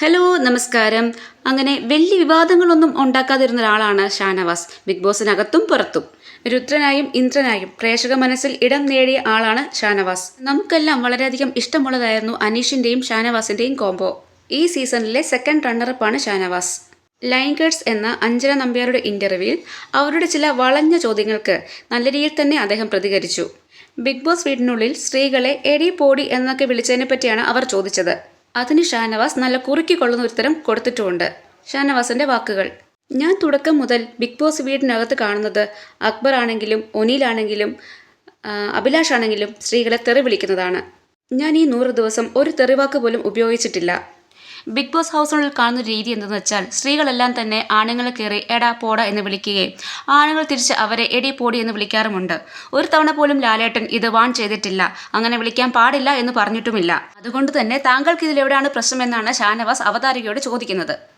Hello നമസ്കാരം. അങ്ങനെ വലിയ വിവാദങ്ങളൊന്നും ഉണ്ടാക്കാതിരുന്ന ഒരാളാണ് ഷാനവാസ്. ബിഗ് ബോസിനകത്തും പുറത്തും. രുദ്രനായും ഇന്ദ്രനായും പ്രേക്ഷക മനസ്സിൽ ഇടം നേടിയ ആളാണ് ഷാനവാസ്. നമുക്കെല്ലാം വളരെയധികം ഇഷ്ടമുള്ളതായിരുന്നു അനീഷിന്റെയും ഷാനവാസിന്റെയും കോംബോ ഈ സീസണിലെ സെക്കൻഡ് റണ്ണറപ്പാണ് ഷാനവാസ്. ലൈൻഗേഡ്സ് എന്ന അഞ്ജന നമ്പ്യാരുടെ ഇന്റർവ്യൂവിൽ അവരുടെ ചില വളഞ്ഞ ചോദ്യങ്ങൾക്ക് നല്ല രീതിയിൽ തന്നെ അദ്ദേഹം പ്രതികരിച്ചു. ബിഗ് ബോസ് വീടിനുള്ളിൽ സ്ത്രീകളെ എടി പോടി എന്നൊക്കെ വിളിച്ചതിനെ പറ്റിയാണ് അവർ ചോദിച്ചത്. അതിന് ഷാനവാസ് നല്ല കുറുക്കിക്കൊള്ളുന്ന ഉത്തരം കൊടുത്തിട്ടുമുണ്ട്. ഷാനവാസിന്റെ വാക്കുകൾ. ഞാൻ തുടക്കം മുതൽ ബിഗ് ബോസ് വീടിനകത്ത് കാണുന്നത് അക്ബർ ആണെങ്കിലും ഒനിയിലാണെങ്കിലും അഭിലാഷ് ആണെങ്കിലും സ്ത്രീകളെ തെറി വിളിക്കുന്നതാണ്. ഞാൻ ഈ നൂറ് ദിവസം ഒരു തെറിവാക്ക് പോലും ഉപയോഗിച്ചിട്ടില്ല. ബിഗ് ബോസ് ഹൗസിനുള്ളിൽ കാണുന്ന രീതി എന്തെന്ന് വെച്ചാൽ സ്ത്രീകളെല്ലാം തന്നെ ആണുങ്ങളെ കയറി എടാ പോട എന്ന് വിളിക്കുകയും ആണുങ്ങൾ തിരിച്ച് അവരെ എടി പോടി എന്ന് വിളിക്കാറുമുണ്ട്. ഒരു തവണ പോലും ലാലേട്ടൻ ഇത് വാൺ ചെയ്തിട്ടില്ല. അങ്ങനെ വിളിക്കാൻ പാടില്ല എന്ന് പറഞ്ഞിട്ടുമില്ല. അതുകൊണ്ട് തന്നെ താങ്കൾക്ക് ഇതിലെവിടെയാണ് പ്രശ്നമെന്നാണ് ഷാനവാസ് അവതാരികയോട് ചോദിക്കുന്നത്.